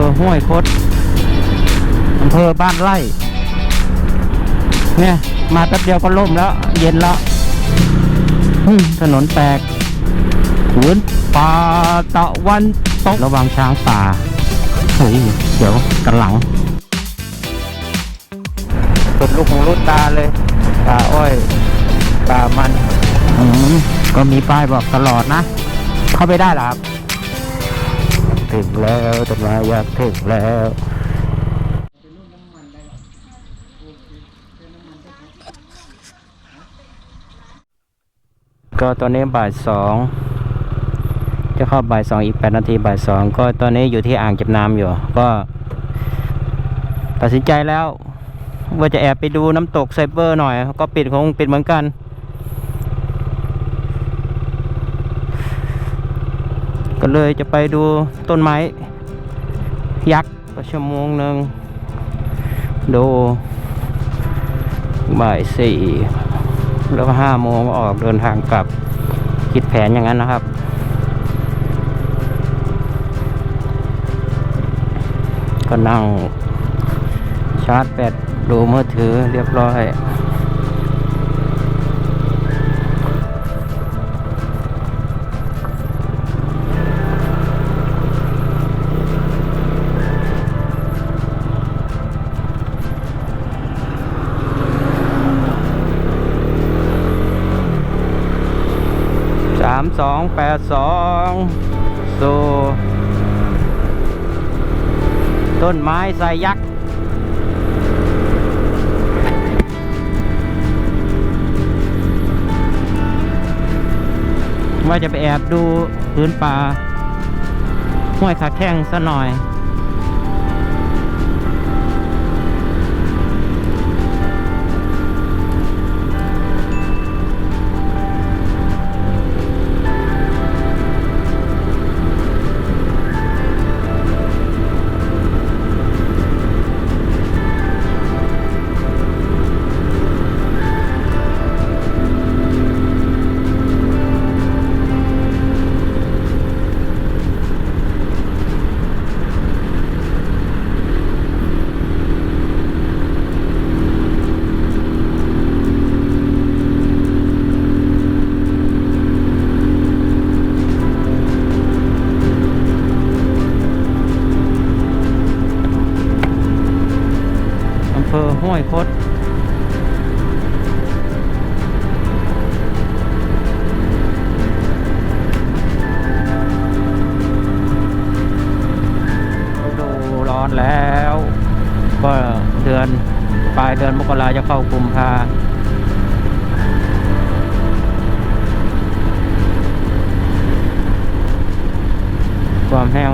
อห้วยคดอำเภอบ้านไร่ เนี่ย มาแป๊บเดียวก็ล่มแล้ว เย็นแล้วถนนแตกขืนป่าตะวันตกระวังช้างป่าเฮ้ยเดี๋ยวกันหลังสุดลูกของลูกตาเลยป่าอ้อยป่ามันอืก็มีป้ายบอกตลอดนะ เข้าไปได้หรอครับ ถึงแล้วต้นไม้อยากถึงแล้วก็ตอนนี้บ่ายสองจะเข้าบ่ายสองอีกแปดนาทีบ่ายสองก็ตอนนี้อยู่ที่อ่างเก็บน้ำอยู่ ก็ตัดสินใจแล้ว ว่าจะแอบไปดูน้ำตกไซเบอร์หน่อย ก็ปิดคงปิดเหมือนกัน เลยจะไปดูต้นไม้ ยักษ์ประชั่วโมงหนึ่งดูบ่ายสี่แล้วก็ห้าโมงออกเดินทางกลับคิดแผนอย่างนั้นนะครับ ก็นั่งชาร์จแบตดูมือถือเรียบร้อย สามสองแปดสองสู่ต้นไม้ใส่ยักษ์ว่าจะไปแอบดูพื้นป่าห้วยขาแข้งซะหน่อย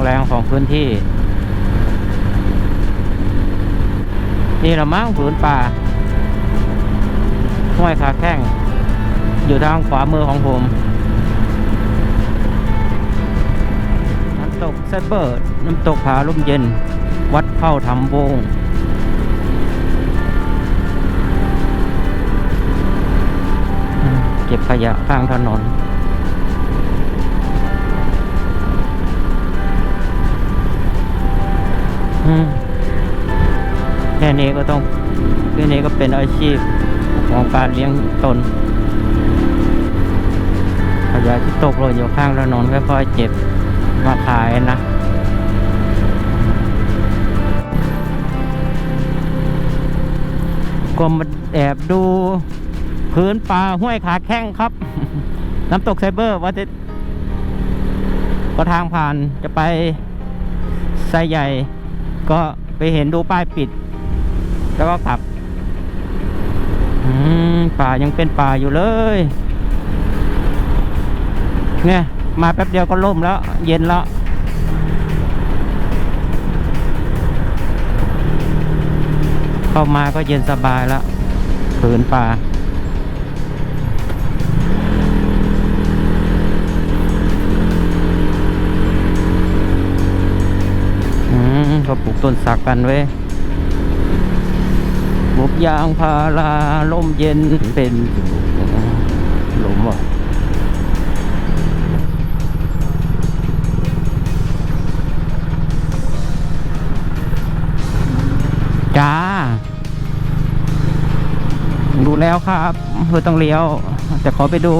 แห้งแรงของพื้นที่ นี่ละมั้งผืนป่าห้วยขาแข้ง อยู่ทางขวามือของผมน้ำตกไซเบอร์น้ำตกผาลุ่มเย็น วัดเข้าทำวงเก็บขยะข้างถนน แค่นี้ก็ต้องแค่นี้ก็เป็นอาชีพของการเลี้ยงตนขยะที่ตกหล่นอยู่ข้างถนนค่อยๆเจ็บมาขายนะก็มาแอบดูพื้นป่าห้วยขาแข้งครับ น้ำตกไซเบอร์ว่าจะก็ทางผ่านจะไปไซใหญ่ ก็ไปเห็นดูป้ายปิด แล้วก็กลับป่ายังเป็นป่าอยู่เลย เนี่ย มาแป๊บเดียวก็ล่มแล้ว เย็นแล้วเข้ามาก็เย็นสบายแล้วผืนป่า ต้นสักกันเว้ยบุบยางพาราล่มเย็นเป็นลมอะจ้า ดูแล้วครับเพื่อต้องเลี้ยว แต่ขอไปดู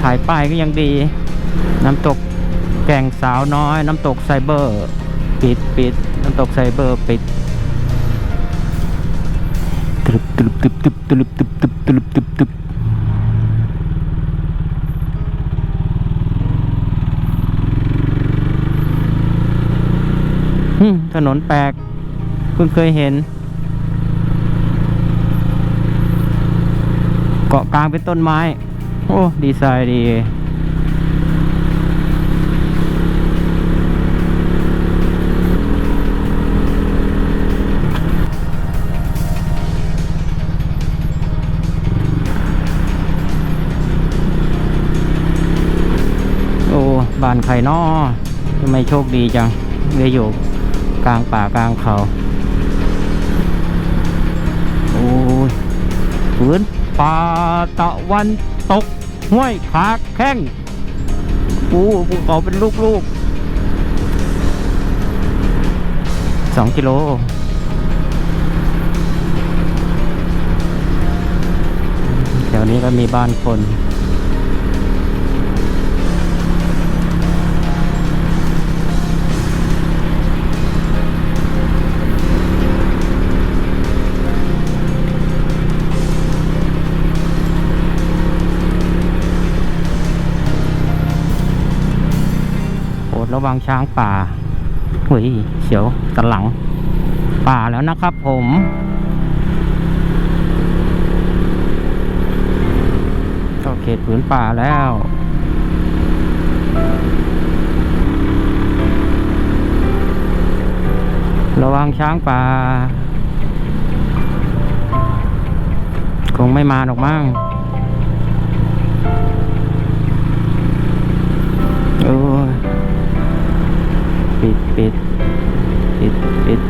ถ่ายป้ายก็ยังดี น้ำตกแก่งสาวน้อย น้ำตกไซเบอร์ ปิดปิดน้ำตกไซเบอร์ปิดตึบตึบตึบตึบตึบตึบตึบตึบตึบตึบหึถนนแปลกเพิ่งเคยเห็น เกาะกลางเป็นต้นไม้ โอ้ ดีไซน์ดีโอ้บ้านใครนอทำไมโชคดีจังได้อยู่กลางป่ากลางเขา โอ้ฝืนป่าตะวันตก ห้วยขาแข้งปูภูเขาเป็นลูกๆสองกิโลแถวนี้ก็มีบ้านคน ระวังช้างป่าหุยเสียวสันหลัง ป่าแล้วนะครับผมเข้าเขตผืนป่าแล้วระวังช้างป่า คงไม่มาหรอกมั้งโอ้ย ปิดปิดปิดปิด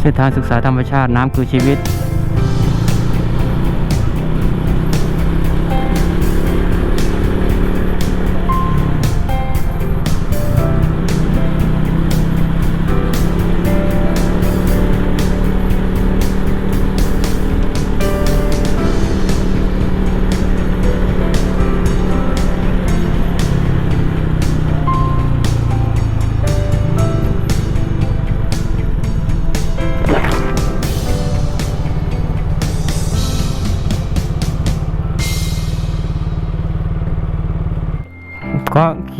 เส้นทางศึกษาธรรมชาติน้ำคือชีวิต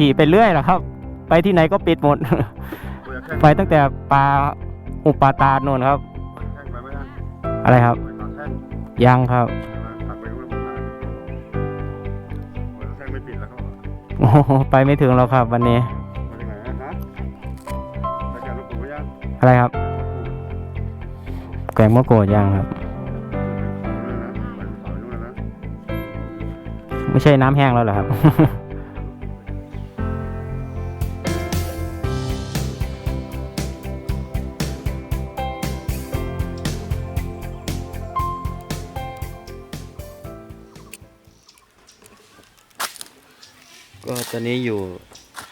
ี่ไปเรื่อยแหรอครับ ไปที่ไหนก็ปิดหมด ไปตั้งแต่ปลาอุปาตาโนนครับ อะไรครับ ยังครับไปไม่ถึงแล้วครับ วันนี้อะไรครับแกงมะกรูดยังครับ ไม่ใช่น้ำแห้งแล้วเหรอครับ ก็ตอนนี้อยู่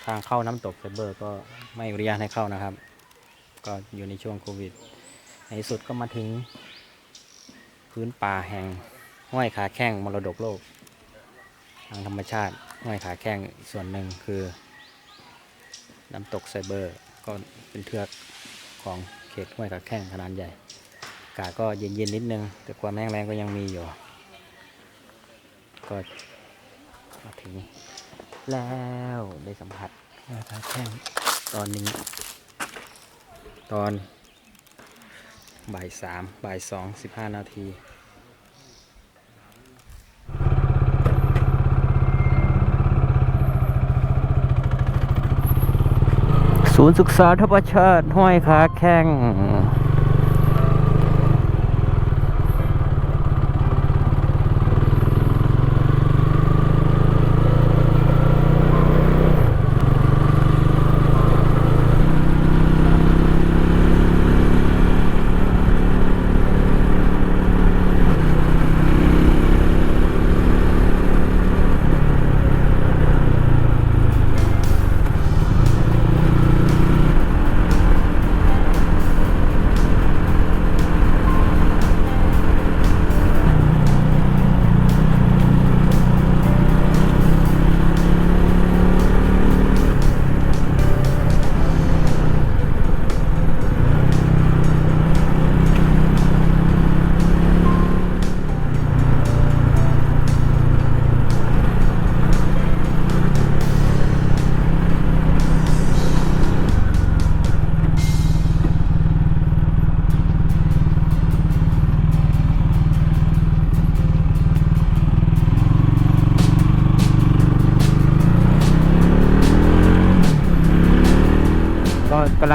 ทางเข้าน้ำตกไซเบอร์ ก็ไม่อนุญาตให้เข้านะครับ ก็อยู่ในช่วงโควิด ในสุดก็มาถึงพื้นป่าแห่งห้วยขาแข้งมรดกโลก ทางธรรมชาติห้วยขาแข้งส่วนหนึ่งคือ น้ำตกไซเบอร์ ก็เป็นเทือกของเขตห้วยขาแข้งขนาดใหญ่ อากาศก็เย็นๆนิดนึง แต่ความแห้งแรงก็ยังมีอยู่ ก็มาถึง แล้วได้สัมผัสห้วยขาแข้งตอนนี้ ตอนบ่ายสามบ่ายสองสิบห้านาทีศูนย์ศึกษาธรรมชาติห้วยขาแข้ง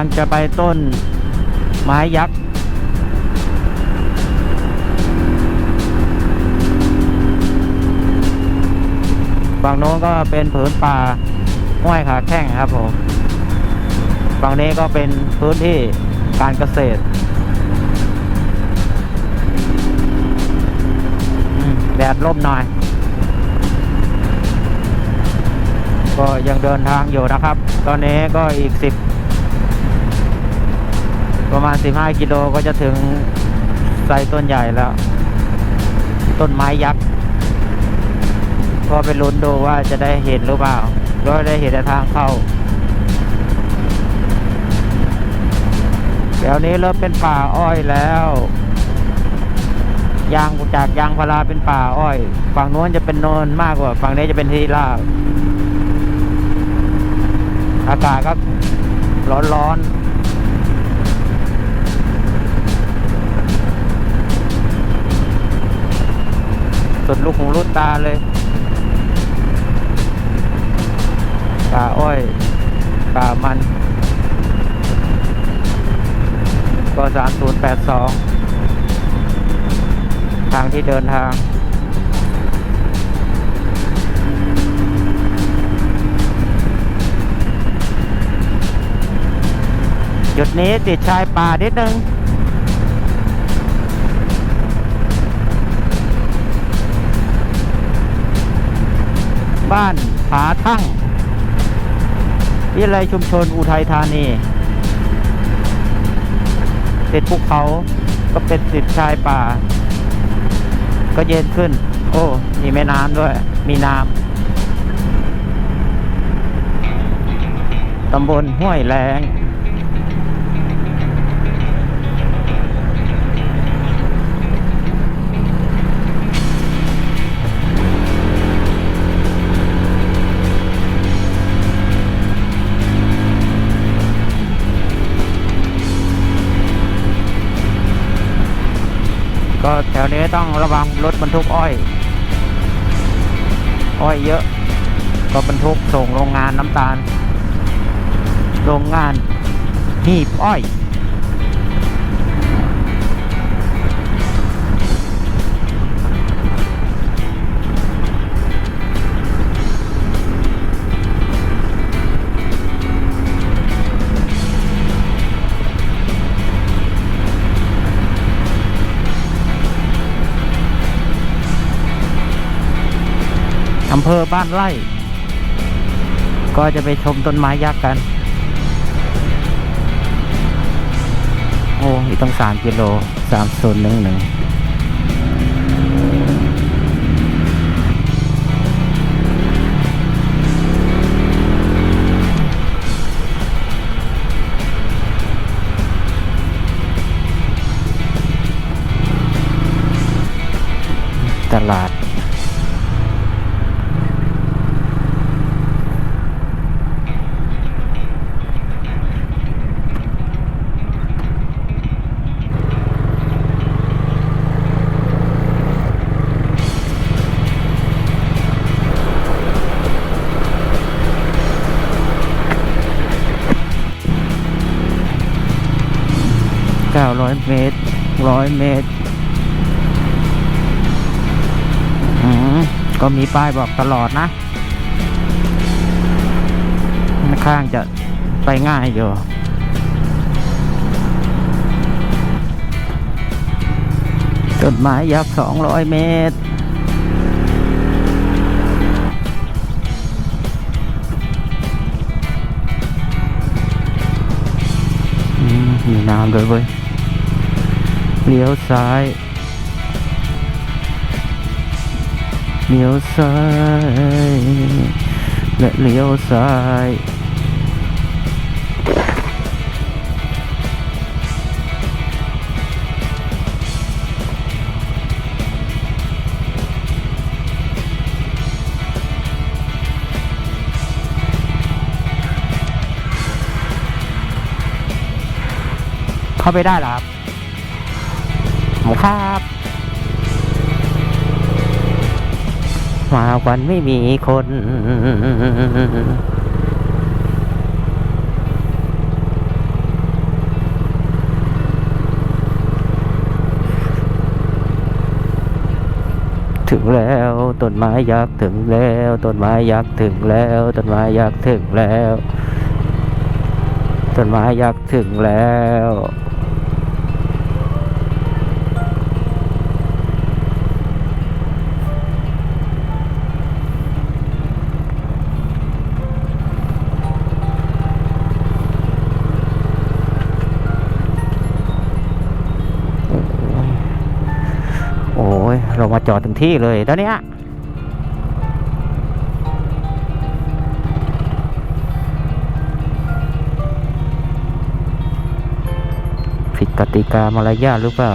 ังจะไปต้นไม้ยักษ์ฝั่งโน้นก็เป็นผืนป่าห้วยขาแข้งครับผมฝั่งนี้ก็เป็นพื้นที่การเกษตรแดดร่มหน่อย ก็ยังเดินทางอยู่นะครับ ตอนนี้ก็อีกสิบ ประมาณ 15 กิโลก็จะถึงไซต้นใหญ่แล้ว ต้นไม้ยักษ์ก็ไปลุ้นดูว่าจะได้เห็นหรือเปล่าก็ได้เห็นทางเข้าแถวนี้เริ่มเป็นป่าอ้อยแล้วยางจากยางพาราเป็นป่าอ้อย ฝั่งนู้นจะเป็นโนนมากกว่า ฝั่งนี้จะเป็นที่ราบอากาศก็ร้อนร้ อนสุดลูกหูลูกตาเลยป่าอ้อยป่ามันก็สามศูนย์แปดสองทางที่เดินทางจุดนี้ติดชายป่านิดนึง บ้านผาทั้งวิทยาลัยชุมชนอุทัยธานีติดภูเขาก็เป็นติดชายป่า ก็เย็นขึ้น โอ้ มีแม่น้ำด้วย มีน้ำตำบลห้วยแรง วนี้ต้องระวังรถบรรทุกอ้อย อ้อยเยอะก็บรรทุกส่งโรงงานน้ำตาล โรงงานหีบอ้อย อำเภอบ้านไร่ ก็จะไปชมต้นไม้ยักษ์กัน โอ้อีกต้องสามกิโลสามศูนย์หนึ่งหนึ่งตลาด 100 เมตร ก็มีป้ายบอกตลอดนะข้างจะไปง่ายอยู่ต้นไม้ยักษ์200 เมตรมีน้ำด้วยเว้ย เลี้ยวซ้ายเลี้ยวซ้ายและเลี้ยวซ้ายเข้าไปได้หรอครับ ผมครับ มาวันไม่มีคน ถึงแล้วต้นไม้ยักถึงแล้วต้นไม้ยักถึงแล้วต้นไม้ยักถึงแล้วต้นไม้ยักถึงแล้ว มาจอดถึงที่เลยตอนนี้ผิดกติกามารยาทหรือเปล่า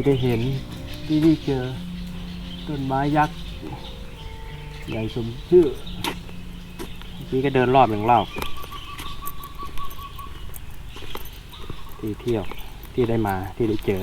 ที่ได้เห็นที่ได้เจอต้นไม้ยักษ์ใหญ่สมชื่อพี่ก็เดินรอบหนึ่งรอบที่เที่ยวที่ได้มาที่ได้เจอ